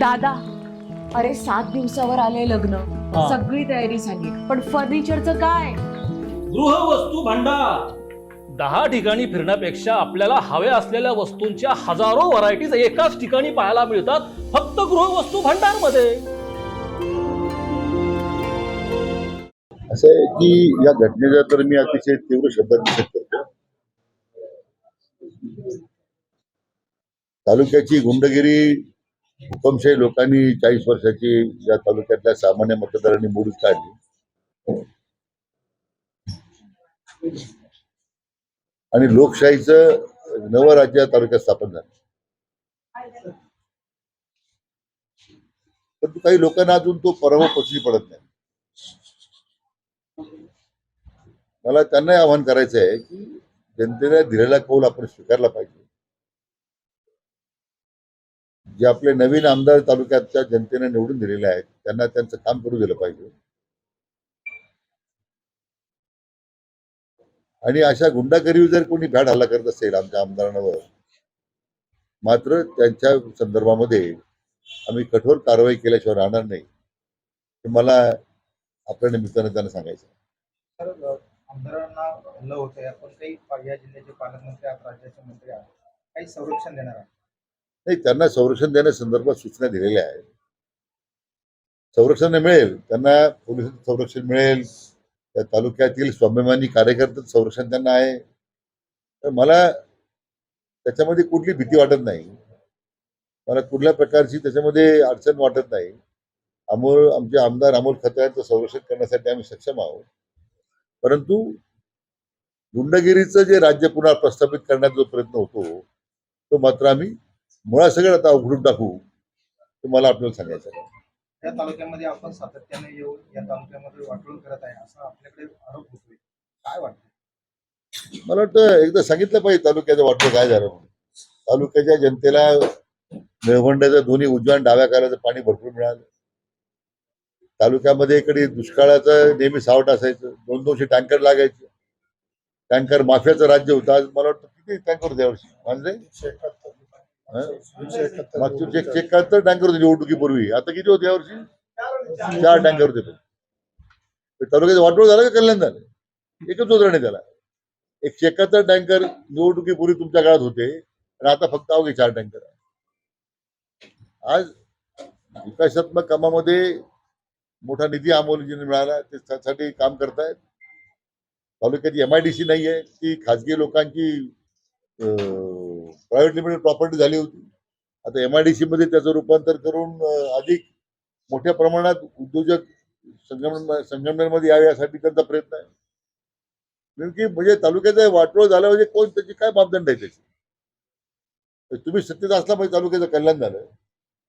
दादा अरे सात दिवसावर आले लग्न. हा. सगळी तयारी झाली. पण फर्निचरचं काय? गृहवस्तू भांडार. दहा ठिकाणी फिरण्यापेक्षा आपल्याला हव्या असलेल्या वस्तूंच्या हजारो व्हरायटीज एकाच ठिकाणी पाहायला मिळतात फक्त गृहवस्तू भांडारमध्ये असं आहे की या घटनेचा तर मी अतिशय तीव्र शब्दात निषेध करतो. तालुक्याची गुंडगिरी हुकमशाही लोकांनी चाळीस वर्षाची या तालुक्यातल्या सामान्य मतदारांनी मोडून काढली. आणि लोकशाहीचं नवं राज्य तालुक्यात स्थापन झालं. परंतु काही लोकांना अजून तो पराभव पचली पडत नाही. मला त्यांनाही आवाहन करायचं आहे की जनतेने दिलेला कौल आपण स्वीकारला पाहिजे. जे आपले नवीन आमदार तालुक्याच्या जनतेने निवडून दिलेले आहेत त्यांना त्यांचं काम करू दिलं पाहिजे. आणि अशा गुंडागिरीवर जर कोणी भ्याड हल्ला करत असेल आमच्या आमदारांवर मात्र त्यांच्या संदर्भामध्ये आम्ही कठोर कारवाई केल्याशिवाय राहणार नाही हे मला आपल्या निमित्तानं त्यांना सांगायचं आमदारांना हल्ला होत आहे आपण काही या जिल्ह्याचे पालकमंत्री राज्याचे मंत्री आहात काही संरक्षण देणार आहात? नाही त्यांना संरक्षण देण्यासंदर्भात सूचना दिलेल्या आहेत. संरक्षण मिळेल त्यांना पोलिसांचं संरक्षण मिळेल त्या तालुक्यातील स्वाभिमानी कार्यकर्त्यांचं संरक्षण त्यांना आहे. तर मला त्याच्यामध्ये कुठली भीती वाटत नाही. मला कुठल्या प्रकारची त्याच्यामध्ये अडचण वाटत नाही. अमोल आमचे आमदार अमोल खताळ्यांचं संरक्षण करण्यासाठी आम्ही सक्षम आहोत. परंतु गुंडगिरीचं जे राज्य पुन्हा प्रस्थापित करण्याचा जो प्रयत्न होतो तो मात्र आम्ही मुळासकट आता उघडून टाकू ते मला आपल्याला सांगायचं या तालुक्यामध्ये आपण सातत्याने येऊन या तालुक्यामध्ये वाटोळ करत आहे असा आपल्याकडे आरोप होतोय. काय वाटतं मला वाटतं एकदा सांगितलं पाहिजे तालुक्याचं वाटलं काय झालं म्हणून. तालुक्याच्या जनतेला निळवंड्याचं दोन्ही उजव्या आणि डाव्या कालाचं पाणी भरपूर मिळालं. तालुक्यामध्ये इकडे दुष्काळाचं नेहमी सावट असायचं दोन दोनशे टँकर लागायचे. टँकर माफियाचं राज्य होतं. आज मला वाटतं किती टँकर होते यावर्षी म्हणजे मागच्या चेक चेक तर टँकर होते निवडणुकीपूर्वी आता किती होते यावर्षी चार टँकर होते तालुक्याचं वाटोळ झालं का कल्याण झालं? एकच आहे त्याला. एकशे एकाहत्तर टँकर निवडणुकीपूर्वी तुमच्या काळात होते. आणि आता फक्त अवघे चार टँकर आहे आज विकासात्मक कामामध्ये मोठा निधी अमोलजीने मिळाला त्यासाठी काम करतायत. तालुक्याची एम आय डी सी नाही आहे ती खाजगी लोकांची प्रायव्हेट लिमिटेड प्रॉपर्टी झाली होती. आता एम आय डी सी मध्ये त्याचं रूपांतर करून अधिक मोठ्या प्रमाणात उद्योजक संगम संगमनेरमध्ये यावे यासाठी त्यांचा प्रयत्न आहे. नेमकी म्हणजे तालुक्याचं वाटोळ झालं म्हणजे कोण त्याची काय मापदंड आहे त्याची? तुम्ही सत्तेत असला म्हणजे तालुक्याचं कल्याण झालं.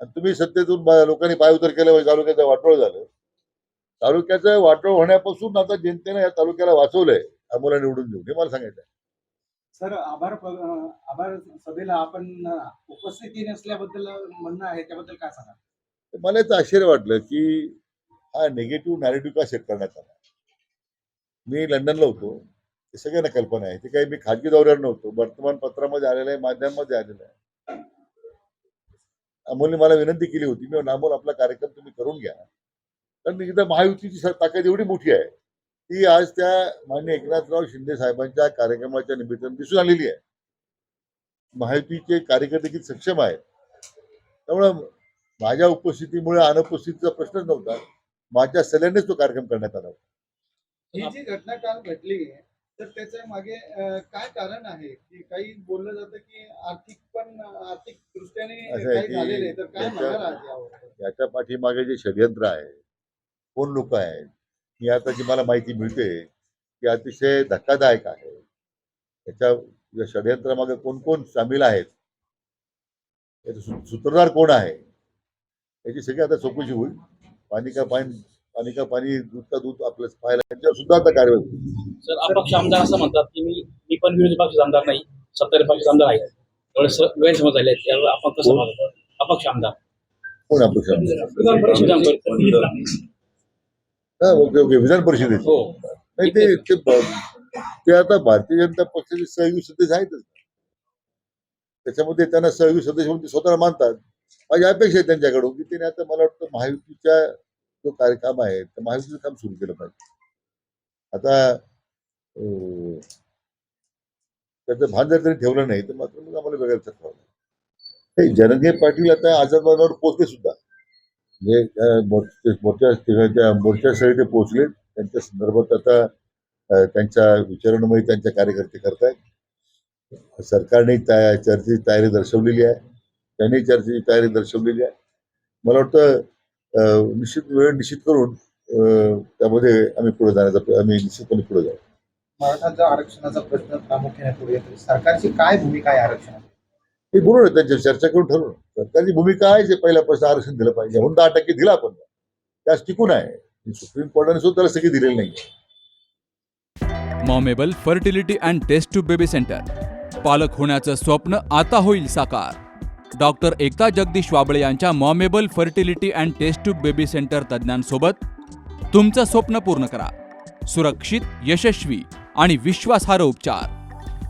आणि तुम्ही सत्तेतून लोकांनी पायउतर केलं म्हणजे तालुक्याचं वाटोळ झालं. तालुक्याचं वाटोळ होण्यापासून आता जनतेनं या तालुक्याला वाचवलंय. आम्हाला निवडून देऊन. हे मला सांगायचं आहे. सर आभार आभार सभेला आपण उपस्थिती नसल्याबद्दल म्हणणं आहे त्याबद्दल काय सांगा मला याचं आश्चर्य वाटलं की हा निगेटिव्ह नॅरेटिव्ह का सेट करण्यात आला? मी लंडनला होतो. ते सगळ्यांना कल्पना आहे. ते काही मी खाजगी दौऱ्यावर नव्हतो. वर्तमानपत्रामध्ये आलेलं आहे माध्यमामध्ये आलेलं आहे. अमोलने मला विनंती केली होती मी अमोल आपला कार्यक्रम तुम्ही करून घ्या. कारण इथं महायुतीची ताकद एवढी मोठी आहे. ती आज त्या मान्य एकनाथराव शिंदे साहेबांच्या कार्यक्रमाच्या निमित्तानं दिसून आलेली आहे. महायुतीचे कार्यकर्ते किती सक्षम आहेत. त्यामुळं माझ्या उपस्थितीमुळे अनुपस्थितीचा प्रश्नच नव्हता. माझ्या सल्ल्यानेच तो कार्यक्रम करण्यात आला होता. ही जी घटना काल घडली तर त्याच्यामागे काय कारण आहे? की काही बोललं जातं की आर्थिक पण आर्थिक दृष्ट्याने याच्या पाठीमागे जे षडयंत्र आहे कोण लोक आहेत? ही आता जी मला माहिती मिळते ती अतिशय धक्कादायक आहे. त्याच्या या षडयंत्रामागे कोण कोण सामील आहेत? याचे सूत्रधार कोण आहे? याची सगळी आता चौकशी होईल. पाणी का पाणी पाणी का पाणी दूध का दूध आपलं पाहायला त्यांच्यावर सुद्धा आता कारवाई होईल. सर अपक्ष आमदार असं म्हणतात की मी मी पण विरोधी पक्षाचा आमदार नाही सत्ताधारी पक्षाचा आमदार आहे. गैरसमज झाले त्यावर आपण कसं अपक्ष आमदार. कोण अपेक्षा परिषद हा ओके ओके विधान परिषदेचे. हो. नाही ते ते ब- ते आता भारतीय जनता पक्षाचे सहयोगी सदस्य आहेतच त्याच्यामध्ये त्यांना सहयोगी सदस्य म्हणून ते स्वतःला मानतात. माझी अपेक्षा आहे त्यांच्याकडून की त्यांनी आता मला वाटतं महायुतीच्या जो कार्यक्रम आहे त्या महायुतीचं काम सुरू केलं पाहिजे. आता अं, त्याचं भान जर त्यांनी ठेवलं नाही तर मात्र मग आम्हाला वेगळं विचार करावा लागेल. हे जनगे पाटील आता आझादबाजावर पोहोचले सुद्धा. जे मोठ्या तिघांच्या मोर्चा त्या ते पोहोचले. त्यांच्या संदर्भात आता त्यांच्या विचारणमय त्यांच्या कार्यकर्ते करतायत. सरकारने त्या चर्चेची तयारी दर्शवलेली आहे. त्यांनी चर्चेची तयारी दर्शवलेली आहे. मला वाटतं निश्चित वेळ निश्चित करून त्यामध्ये आम्ही पुढे जाण्याचा आम्ही निश्चितपणे पुढे जाऊ. मराठाच्या आरक्षणाचा प्रश्न प्रामुख्याने पुढे येतो सरकारची काय भूमिका आहे आरक्षणात? हे बोलू ना त्यांच्या चर्चा करून ठरवू सरकारची भूमिका आहे जे पहिल्यापासून आरक्षण दिलं पाहिजे. म्हणून दहा टक्के दिला आपण. त्यास टिकून आहे. सुप्रीम कोर्टाने सुद्धा त्याला सगळी दिलेली नाही मॉमेबल fertility and test tube baby centre. पालक होण्याचं स्वप्न आता होईल साकार. डॉक्टर एकता जगदीश वाबळे यांच्या मॉमेबल fertility and test tube baby centre तज्ज्ञांसोबत तुमचं स्वप्न पूर्ण करा. सुरक्षित यशस्वी आणि विश्वासार्ह उपचार.